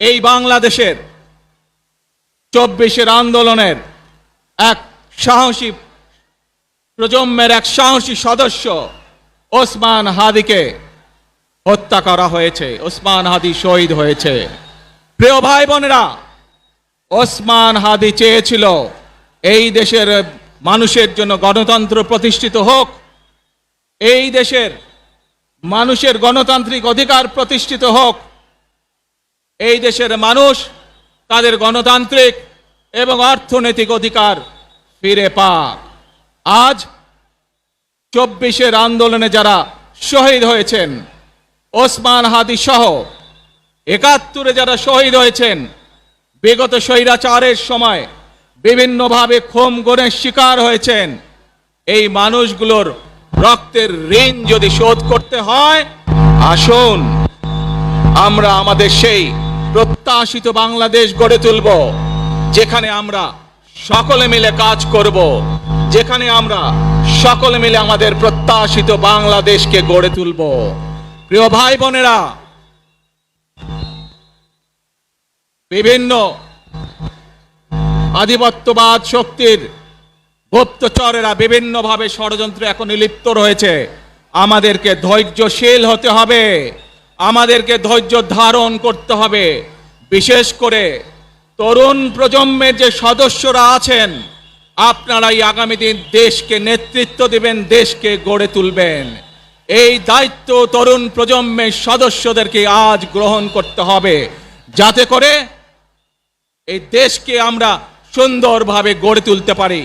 এই বাংলাদেশের চব্বিশের আন্দোলনের এক সাহসী প্রজন্মের এক সাহসী সদস্য ওসমান হাদিকে হত্যা করা হয়েছে, ওসমান হাদি শহীদ হয়েছে। প্রিয় ভাই বোনেরা, ওসমান হাদি চেয়েছিল এই দেশের মানুষের জন্য গণতন্ত্র প্রতিষ্ঠিত হোক, এই দেশের মানুষের গণতান্ত্রিক অধিকার প্রতিষ্ঠিত হোক এই দেশের মানুষ তাদের গণতান্ত্রিক এবং অর্থনৈতিক অধিকার ফিরে পাক। আজ চব্বিশের আন্দোলনে যারা শহীদ হয়েছেন, ওসমান হাদি সহ একাত্তরে যারা শহীদ হয়েছেন, বিগত স্বৈরাচারের সময় বিভিন্নভাবে খোম গণের শিকার হয়েছেন, এই মানুষগুলোর রক্তের ঋণ যদি শোধ করতে হয়, আসুন, আমরা আমাদের সেই প্রত্যাশিত বাংলাদেশ গড়ে তুলব, যেখানে আমরা সকলে মিলে কাজ করব, যেখানে আমরা সকলে মিলে আমাদের প্রত্যাশিত বাংলাদেশকে গড়ে তুলব। প্রিয় ভাই বোনেরা, বিভিন্ন আধিপত্যবাদ শক্তির গুপ্তচরেরা বিভিন্নভাবে ষড়যন্ত্রে এখন লিপ্ত রয়েছে। আমাদেরকে ধৈর্যশীল হতে হবে। আমাদেরকে ধৈর্য ধারণ করতে হবে। বিশেষ করে তরুণ প্রজন্মের যে সদস্যরা আছেন, আপনারাই আগামী দিন দেশকে নেতৃত্ব দেবেন, দেশকে গড়ে তুলবেন। এই দায়িত্ব তরুণ প্রজন্মের সদস্যদেরকে আজ গ্রহণ করতে হবে। যাতে করে এই দেশকে আমরা সুন্দরভাবে গড়ে তুলতে পারি।